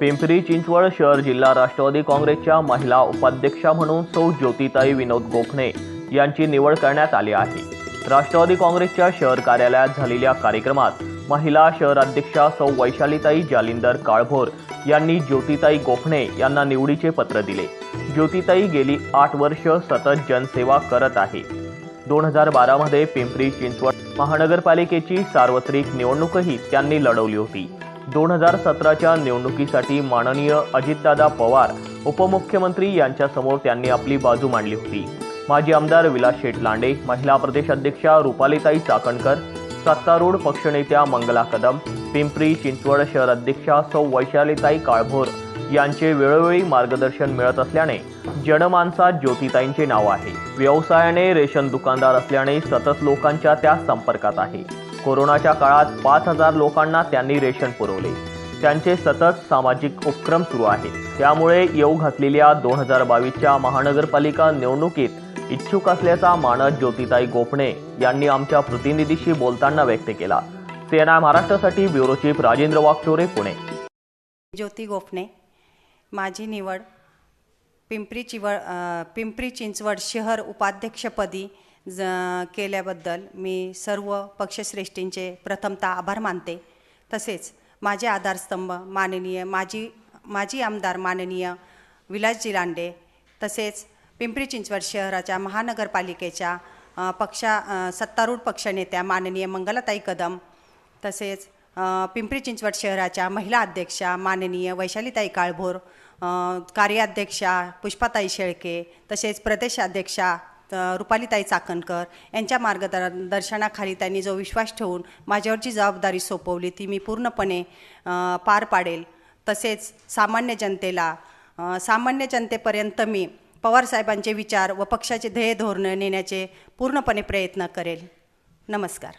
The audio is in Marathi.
पिंपरी चिंचवड शहर जिल्हा राष्ट्रवादी काँग्रेसच्या महिला उपाध्यक्षा म्हणून सौ ज्योतिताई विनोद गोखणे यांची निवड करण्यात आली आहे. राष्ट्रवादी काँग्रेसच्या शहर कार्यालयात झालेल्या कार्यक्रमात महिला शहराध्यक्षा सौ वैशालीताई जालिंदर काळभोर यांनी ज्योतिताई गोखणे यांना निवडीचे पत्र दिले. ज्योतिताई गेली आठ वर्ष सतत जनसेवा करत आहे. दोन हजार बारामध्ये पिंपरी चिंचवड महानगरपालिकेची सार्वत्रिक निवडणूकही त्यांनी लढवली होती. दोन हजार सतराच्या निवडणुकीसाठी माननीय अजितदादा पवार उपमुख्यमंत्री यांच्यासमोर त्यांनी आपली बाजू मांडली होती. माजी आमदार विलास शेठ लांडे महिला प्रदेश अध्यक्षा रुपालीताई चाकणकर सत्तारूढ पक्षनेत्या मंगला कदम पिंपरी चिंचवड शहर अध्यक्षा सौ वैशालीताई काळभोर यांचे वेळोवेळी मार्गदर्शन मिळत असल्याने जनमानसात ज्योतिताईंचे नाव आहे. व्यवसायाने रेशन दुकानदार असल्याने सतत लोकांच्या त्या संपर्कात आहे. कोरोनाच्या काळात पाच हजार लोकांना त्यांनी रेशन पुरवले. त्यांचे सतत सामाजिक उपक्रम सुरू आहेत. त्यामुळे येऊ घातलेल्या दोन हजार बावीसच्या महानगरपालिका निवडणुकीत इच्छुक असल्याचा मानस ज्योतिताई गोपणे यांनी आमच्या प्रतिनिधीशी बोलताना व्यक्त केला. सेना महाराष्ट्रासाठी ब्युरो चीफ राजेंद्र वाघचोरे पुणे. ज्योती गोफणे माझी निवड पिंपरी चिवड पिंपरी चिंचवड शहर उपाध्यक्षपदी ज केल्याबद्दल मी सर्व पक्षश्रेष्ठींचे प्रथमतः आभार मानते. तसेच माझे आधारस्तंभ माननीय माजी माजी आमदार माननीय विलासजी लांडे तसेच पिंपरी चिंचवड शहराच्या महानगरपालिकेच्या पक्षा सत्तारूढ पक्षनेत्या माननीय मंगलाताई कदम तसेच पिंपरी चिंचवड शहराच्या महिला अध्यक्षा माननीय वैशालीताई काळभोर कार्याध्यक्षा पुष्पाताई शेळके तसेच प्रदेशाध्यक्षा अ, रुपालीताई चाकणकर यांच्या मार्गदर्शनाखाली त्यांनी जो विश्वास ठेवून माझ्यावर जी जबाबदारी सोपवली ती मी पूर्णपणे पार पाडेल. तसेच सामान्य जनतेला सामान्य जनतेपर्यंत मी पवारसाहेबांचे विचार व पक्षाचे ध्येय धोरणं नेण्याचे पूर्णपणे प्रयत्न करेल. नमस्कार.